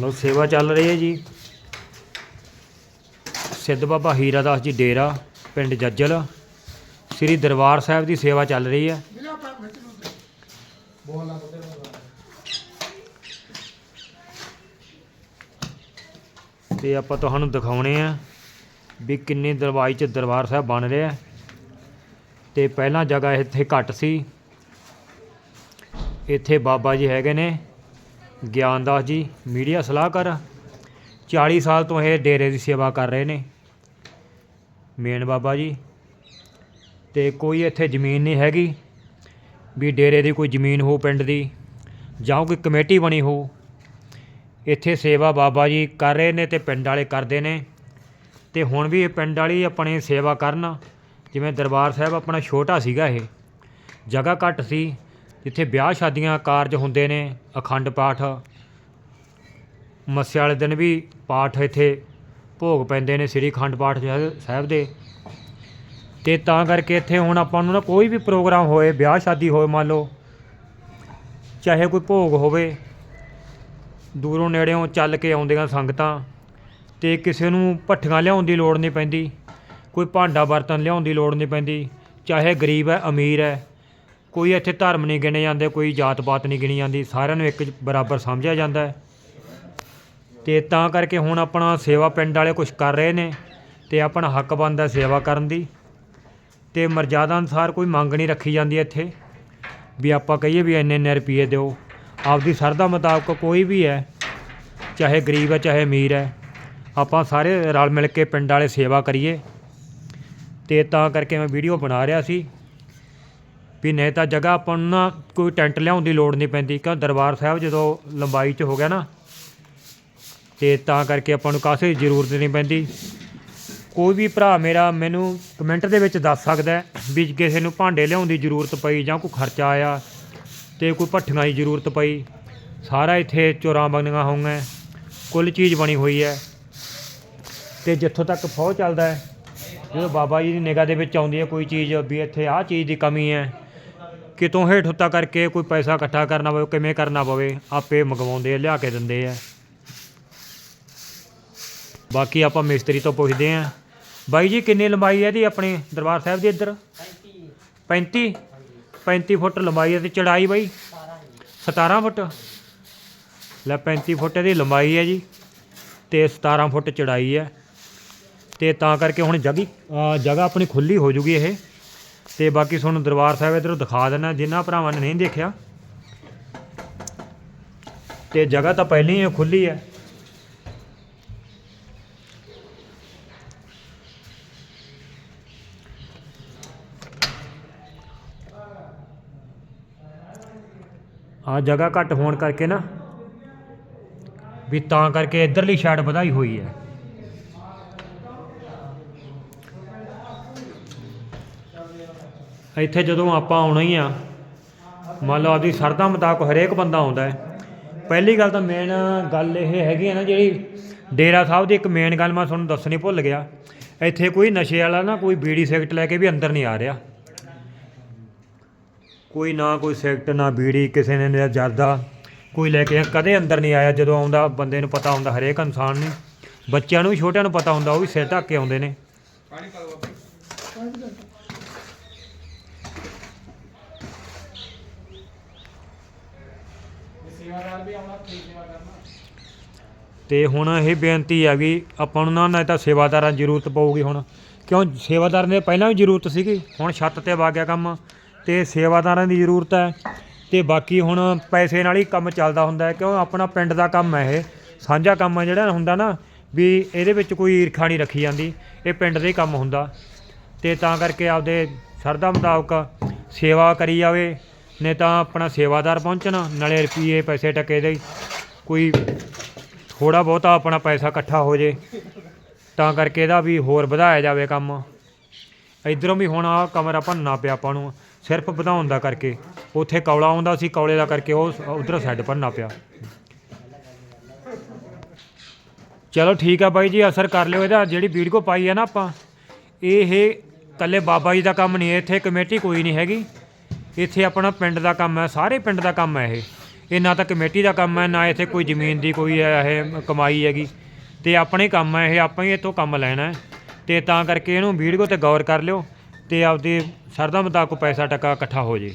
ਲੋ ਸੇਵਾ ਚੱਲ ਰਹੀ ਹੈ ਜੀ। ਸਿੱਧ ਬਾਬਾ ਹੀਰਾ ਦਾਸ ਜੀ ਡੇਰਾ, ਪਿੰਡ ਜੱਜਲ। ਸ੍ਰੀ ਦਰਬਾਰ ਸਾਹਿਬ ਦੀ ਸੇਵਾ ਚੱਲ ਰਹੀ ਹੈ। ਤੇ ਆਪਾਂ ਤੁਹਾਨੂੰ ਦਿਖਾਉਣੇ ਆ ਵੀ ਕਿੰਨੀ ਦਰਵਾਈ ਚ ਦਰਬਾਰ ਸਾਹਿਬ ਬਣ ਰਿਹਾ ਤੇ ਪਹਿਲਾਂ ਜਗ੍ਹਾ ਇੱਥੇ ਘੱਟ ਸੀ। ਇੱਥੇ ਬਾਬਾ ਜੀ ਹੈਗੇ ਨੇ। ਗਿਆਨਦਾਸ ਜੀ, ਮੀਡੀਆ ਸਲਾਹਕਾਰ। 40 ਸਾਲ ਤੋਂ ਇਹ ਡੇਰੇ ਦੀ ਸੇਵਾ ਕਰ ਰਹੇ ਨੇ। ਮੇਨ ਬਾਬਾ ਜੀ, ਤੇ ਕੋਈ ਇੱਥੇ ਜ਼ਮੀਨ ਨਹੀਂ ਹੈਗੀ ਵੀ ਡੇਰੇ ਦੀ ਕੋਈ ਜ਼ਮੀਨ ਹੋ ਪਿੰਡ ਦੀ ਜਾਂ ਕੋਈ ਕਮੇਟੀ ਬਣੀ ਹੋ ਇੱਥੇ ਸੇਵਾ ਬਾਬਾ ਜੀ ਕਰ ਰਹੇ ਨੇ ਤੇ ਪਿੰਡ ਵਾਲੇ ਕਰਦੇ ਨੇ। ਤੇ ਹੁਣ ਵੀ ਇਹ ਪਿੰਡ ਵਾਲੀ ਆਪਣੀ ਸੇਵਾ ਕਰਨ, ਜਿਵੇਂ ਦਰਬਾਰ ਸਾਹਿਬ ਆਪਣਾ ਛੋਟਾ ਸੀਗਾ ਇਹ। ਜਗ੍ਹਾ ਘੱਟ ਸੀ ਜਿੱਥੇ ਵਿਆਹ ਸ਼ਾਦੀਆਂ ਕਾਰਜ ਹੁੰਦੇ ਨੇ, ਅਖੰਡ ਪਾਠ। ਮੱਸਿਆ ਵਾਲੇ ਦਿਨ ਵੀ ਪਾਠ ਇੱਥੇ ਭੋਗ ਪੈਂਦੇ ਨੇ ਸ੍ਰੀ ਅਖੰਡ ਪਾਠ ਸਾਹਿਬ ਦੇ। ਤੇ ਤਾਂ ਕਰਕੇ ਇੱਥੇ ਹੁਣ ਆਪਾਂ ਨੂੰ ਨਾ ਕੋਈ ਵੀ ਪ੍ਰੋਗਰਾਮ ਹੋਏ, ਵਿਆਹ ਸ਼ਾਦੀ ਹੋਏ ਮੰਨ ਲਓ, ਚਾਹੇ ਕੋਈ ਭੋਗ ਹੋਵੇ, ਦੂਰੋਂ ਨੇੜਿਓਂ ਚੱਲ ਕੇ ਆਉਂਦੀਆਂ ਸੰਗਤਾਂ ਤੇ ਕਿਸੇ ਨੂੰ ਭੱਠੀਆਂ ਲਿਆਉਣ ਦੀ ਲੋੜ ਨਹੀਂ ਪੈਂਦੀ, ਕੋਈ ਭਾਂਡਾ ਬਰਤਨ ਲਿਆਉਣ ਦੀ ਲੋੜ ਨਹੀਂ ਪੈਂਦੀ, ਚਾਹੇ ਗਰੀਬ ਹੈ, ਅਮੀਰ ਹੈ ਕੋਈ ਇੱਥੇ ਧਰਮ ਨਹੀਂ ਗਿਣੇ ਜਾਂਦੇ, ਕੋਈ ਜਾਤ ਪਾਤ ਨਹੀਂ ਗਿਣੀ ਜਾਂਦੀ, ਸਾਰਿਆਂ ਨੂੰ ਇੱਕ ਬਰਾਬਰ ਸਮਝਿਆ ਜਾਂਦਾ ਹੈ। ਤੇ ਤਾਂ ਕਰਕੇ ਹੁਣ ਆਪਣਾ ਸੇਵਾ ਪਿੰਡ ਵਾਲੇ ਕੁਝ ਕਰ ਰਹੇ ਨੇ ਤੇ ਆਪਣਾ ਹੱਕ ਬਣਦਾ ਸੇਵਾ ਕਰਨ ਦੀ। ਤੇ ਮਰਜ਼ਾਦਾ ਅਨੁਸਾਰ ਕੋਈ ਮੰਗ ਨਹੀਂ ਰੱਖੀ ਜਾਂਦੀ ਇੱਥੇ, ਵੀ ਆਪਾਂ ਕਹੀਏ ਵੀ ਇੰਨੇ ਇੰਨੇ ਰੁਪਏ ਦਿਓ। ਆਪਦੀ ਸਰਦਾ ਮੁਤਾਬਕ ਕੋਈ ਵੀ ਹੈ, ਚਾਹੇ ਗਰੀਬ ਹੈ, ਚਾਹੇ ਅਮੀਰ ਹੈ, ਆਪਾਂ ਸਾਰੇ ਰਲ ਮਿਲ ਕੇ ਪਿੰਡ ਵਾਲੇ ਸੇਵਾ ਕਰੀਏ। ਤੇ ਤਾਂ ਕਰਕੇ ਮੈਂ ਵੀਡੀਓ ਬਣਾ ਰਿਹਾ ਸੀ। ਵੀ ਨਹੀਂ ਤਾਂ ਜਗ੍ਹਾ ਆਪਾਂ ਨੂੰ ਨਾ ਕੋਈ ਟੈਂਟ ਲਿਆਉਣ ਦੀ ਲੋੜ ਨਹੀਂ ਪੈਂਦੀ। ਕਿਉਂ? ਦਰਬਾਰ ਸਾਹਿਬ ਜਦੋਂ ਲੰਬਾਈ 'ਚ ਹੋ ਗਿਆ ਨਾ, ਤੇ ਤਾਂ ਕਰਕੇ ਆਪਾਂ ਨੂੰ ਕਾਸੇ ਜ਼ਰੂਰਤ ਨਹੀਂ ਪੈਂਦੀ। ਕੋਈ ਵੀ ਭਰਾ ਮੇਰਾ ਮੈਨੂੰ ਕਮੈਂਟ ਦੇ ਵਿੱਚ ਦੱਸ ਸਕਦਾ ਵੀ ਕਿਸੇ ਨੂੰ ਭਾਂਡੇ ਲਿਆਉਣ ਦੀ ਜ਼ਰੂਰਤ ਪਈ ਜਾਂ ਕੋਈ ਖਰਚਾ ਆਇਆ ਤੇ ਕੋਈ ਭੱਠੀਆਂ ਦੀ ਜ਼ਰੂਰਤ ਪਈ। ਸਾਰਾ ਇੱਥੇ ਚੋਰਾਂ ਬਣੀਆਂ ਹੋਈਆਂ, ਕੁੱਲ ਚੀਜ਼ ਬਣੀ ਹੋਈ ਹੈ। ਤੇ ਜਿੱਥੋਂ ਤੱਕ ਫੌਜ ਚੱਲਦਾ ਹੈ, ਜਦੋਂ ਬਾਬਾ ਜੀ ਦੀ ਨਿਗਾਹ ਦੇ ਵਿੱਚ ਆਉਂਦੀ ਹੈ ਕੋਈ ਚੀਜ਼ ਵੀ ਇੱਥੇ ਆਹ ਚੀਜ਼ ਦੀ ਕਮੀ ਹੈ ਕਿਤੋਂ ਹੇਠ ਉੱਤਾ ਕਰਕੇ ਕੋਈ ਪੈਸਾ ਇਕੱਠਾ ਕਰਨਾ ਪਵੇ, ਕਿਵੇਂ ਕਰਨਾ ਪਵੇ, ਆਪੇ ਮੰਗਵਾਉਂਦੇ ਆ, ਲਿਆ ਕੇ ਦਿੰਦੇ ਆ। ਬਾਕੀ ਆਪਾਂ ਮਿਸਤਰੀ ਤੋਂ ਪੁੱਛਦੇ ਆਂ, ਬਾਈ ਜੀ ਕਿੰਨੀ ਲੰਬਾਈ ਹੈ ਇਹਦੀ ਆਪਣੇ ਦਰਬਾਰ ਸਾਹਿਬ ਦੀ ਇੱਧਰ? 35 35 ਫੁੱਟ ਲੰਬਾਈ ਹੈ ਤੇ ਚੜਾਈ ਬਾਈ? 17 ਫੁੱਟ। ਲੈ 35 ਫੁੱਟ ਦੀ ਲੰਬਾਈ ਹੈ ਜੀ, ਤੇ 17 ਫੁੱਟ ਚੜਾਈ ਹੈ। ਤੇ ਤਾਂ ਕਰਕੇ ਹੁਣ ਜਗੀ ਜਗ੍ਹਾ ਆਪਣੀ ਖੁੱਲੀ ਹੋ ਜੂਗੀ ਇਹ। ਤੇ ਬਾਕੀ ਤੁਹਾਨੂੰ ਦਰਬਾਰ ਸਾਹਿਬ ਇਧਰੋਂ ਦਿਖਾ ਦੇਣਾ ਜਿਨ੍ਹਾਂ ਭਰਾਵਾਂ ਨੇ ਨਹੀਂ ਦੇਖਿਆ। ਤੇ ਜਗ੍ਹਾ ਤਾਂ ਪਹਿਲਾਂ ਹੀ ਖੁੱਲੀ ਹੈ। ਆ ਜਗ੍ਹਾ ਘੱਟ ਹੋਣ ਕਰਕੇ ਨਾ, ਵੀ ਤਾਂ ਕਰਕੇ ਇਧਰਲੀ ਸਾਈਡ ਵਧਾਈ ਹੋਈ ਹੈ। ਇੱਥੇ ਜਦੋਂ ਆਪਾਂ ਆਉਣਾ ਹੀ ਆ, ਮੰਨ ਲਓ ਆਪਦੀ ਸਰਦਾ ਮੁਤਾਬਕ ਹਰੇਕ ਬੰਦਾ ਆਉਂਦਾ ਹੈ। ਪਹਿਲੀ ਗੱਲ ਤਾਂ ਮੇਨ ਗੱਲ ਇਹ ਹੈਗੀ ਹੈ ਨਾ ਜਿਹੜੀ ਡੇਰਾ ਸਾਹਿਬ ਦੀ ਇੱਕ ਮੇਨ ਗੱਲ ਮੈਂ ਤੁਹਾਨੂੰ ਦੱਸਣੀ ਭੁੱਲ ਗਿਆ। ਇੱਥੇ ਕੋਈ ਨਸ਼ੇ ਵਾਲਾ ਨਾ ਕੋਈ ਬੀੜੀ ਸਿਗਰਟ ਲੈ ਕੇ ਵੀ ਅੰਦਰ ਨਹੀਂ ਆ ਰਿਹਾ। ਕੋਈ ਨਾ ਕੋਈ ਸਿਗਰਟ, ਨਾ ਬੀੜੀ, ਕਿਸੇ ਨੇ ਨਾ ਜਰਦਾ, ਕੋਈ ਲੈ ਕੇ ਕਦੇ ਅੰਦਰ ਨਹੀਂ ਆਇਆ। ਜਦੋਂ ਆਉਂਦਾ ਬੰਦੇ ਨੂੰ ਪਤਾ ਹੁੰਦਾ, ਹਰੇਕ ਇਨਸਾਨ ਨੂੰ, ਬੱਚਿਆਂ ਨੂੰ ਵੀ, ਛੋਟਿਆਂ ਨੂੰ ਪਤਾ ਹੁੰਦਾ, ਉਹ ਵੀ ਸਿਰ ਢੱਕ ਕੇ ਆਉਂਦੇ ਨੇ। ਤੇ ਹੁਣ ਇਹ ਬੇਨਤੀ ਆ ਵੀ ਆਪਾਂ ਨੂੰ ਨਾ ਨਾ ਤਾਂ ਸੇਵਾਦਾਰਾਂ ਦੀ ਜ਼ਰੂਰਤ ਪਊਗੀ ਹੁਣ। ਕਿਉਂ? ਸੇਵਾਦਾਰਾਂ ਦੀ ਪਹਿਲਾਂ ਵੀ ਜ਼ਰੂਰਤ ਸੀਗੀ। ਹੁਣ ਛੱਤ ਤੇ ਵਾ ਗਿਆ ਕੰਮ। ਤੇ ਸੇਵਾਦਾਰਾਂ ਦੀ ਜ਼ਰੂਰਤ ਹੈ। ਤੇ ਬਾਕੀ ਹੁਣ ਪੈਸੇ ਨਾਲ ਹੀ ਕੰਮ ਚੱਲਦਾ ਹੁੰਦਾ ਹੈ। ਕਿਉਂ? ਆਪਣਾ ਪਿੰਡ ਦਾ ਕੰਮ ਹੈ ਇਹ। ਸਾਂਝਾ ਕੰਮ ਹੈ ਜਿਹੜਾ ਹੁੰਦਾ ਨਾ, ਵੀ ਇਹਦੇ ਵਿੱਚ ਕੋਈ ਈਰਖਾ ਨਹੀਂ ਰੱਖੀ ਜਾਂਦੀ। ਇਹ ਪਿੰਡ ਦਾ ਹੀ ਕੰਮ ਹੁੰਦਾ। ਤੇ ਤਾਂ ਕਰਕੇ ਆਪਦੇ ਸਰਦਾ ਮੁਤਾਬਕ ਸੇਵਾ ਕਰੀ ਜਾਵੇ। ਨੇ ਤਾਂ ਆਪਣਾ ਸੇਵਾਦਾਰ ਪਹੁੰਚਣਾ, ਨਾਲੇ ਰੁਪਈਏ ਪੈਸੇ ਟਕੇ ਦੇ। ਕੋਈ ਥੋੜਾ ਬਹੁਤਾ ਆਪਣਾ ਪੈਸਾ ਇਕੱਠਾ ਹੋ ਜੇ, ਤਾਂ ਕਰਕੇ ਇਹਦਾ ਵੀ ਹੋਰ ਵਧਾਇਆ ਜਾਵੇ ਕੰਮ। ਇਧਰੋਂ ਵੀ ਹੁਣ ਆਹ ਕਮਰਾ ਭੰਨਣਾ ਪਿਆ ਆਪਾਂ ਨੂੰ, ਸਿਰਫ ਵਧਾਉਣ ਦਾ ਕਰਕੇ। ਉੱਥੇ ਕੌਲਾ ਆਉਂਦਾ ਸੀ, ਕੌਲੇ ਦਾ ਕਰਕੇ ਉਹ ਉਧਰ ਸਾਈਡ ਭੰਨਣਾ ਪਿਆ। ਚਲੋ ਠੀਕ ਆ ਬਾਈ ਜੀ, ਅਸਰ ਕਰ ਲਿਓ ਇਹਦਾ। ਜਿਹੜੀ ਵੀਡੀਓ ਪਾਈ ਹੈ ਨਾ ਆਪਾਂ, ਇਹ ਇਕੱਲੇ ਬਾਬਾ ਜੀ ਦਾ ਕੰਮ ਨਹੀਂ, ਇੱਥੇ ਕਮੇਟੀ ਕੋਈ ਨਹੀਂ ਹੈਗੀ। ਇੱਥੇ ਆਪਣਾ ਪਿੰਡ ਦਾ ਕੰਮ ਹੈ, ਸਾਰੇ ਪਿੰਡ ਦਾ ਕੰਮ ਹੈ ਇਹ। ਇਹ ਨਾ ਤਾਂ ਕਮੇਟੀ ਦਾ ਕੰਮ ਹੈ, ਨਾ ਇੱਥੇ ਕੋਈ ਜ਼ਮੀਨ ਦੀ ਕੋਈ ਇਹ ਕਮਾਈ ਹੈਗੀ। ਤੇ ਆਪਣੇ ਕੰਮ ਹੈ ਇਹ, ਆਪਾਂ ਹੀ ਇੱਥੋਂ ਕੰਮ ਲੈਣਾ ਹੈ। ਤੇ ਤਾਂ ਕਰਕੇ ਇਹਨੂੰ ਵੀਡੀਓ ਤੇ ਗੌਰ ਕਰ ਲਿਓ ਤੇ ਆਪਦੀ ਸਰਦਾ ਮੁਤਾਬਕ ਪੈਸਾ ਟਕਾ ਇਕੱਠਾ ਹੋ ਜੇ।